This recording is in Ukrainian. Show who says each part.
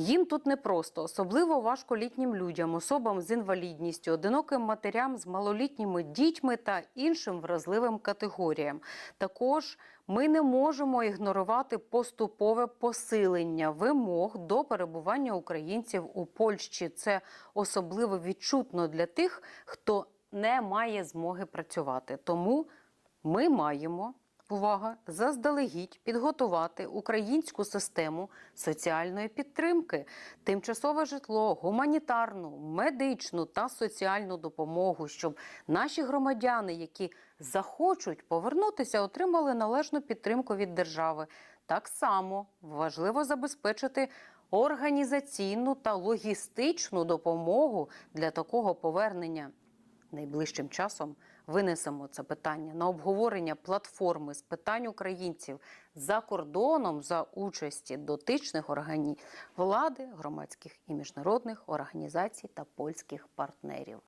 Speaker 1: Їм тут непросто, особливо важко літнім людям, особам з інвалідністю, одиноким матерям з малолітніми дітьми та іншим вразливим категоріям. Також ми не можемо ігнорувати поступове посилення вимог до перебування українців у Польщі. Це особливо відчутно для тих, хто не має змоги працювати. Тому ми маємо увага заздалегідь підготувати українську систему соціальної підтримки, тимчасове житло, гуманітарну, медичну та соціальну допомогу, щоб наші громадяни, які захочуть повернутися, отримали належну підтримку від держави. Так само важливо забезпечити організаційну та логістичну допомогу для такого повернення найближчим часом винесемо це питання на обговорення платформи з питань українців за кордоном за участі дотичних органів влади, громадських і міжнародних організацій та польських партнерів.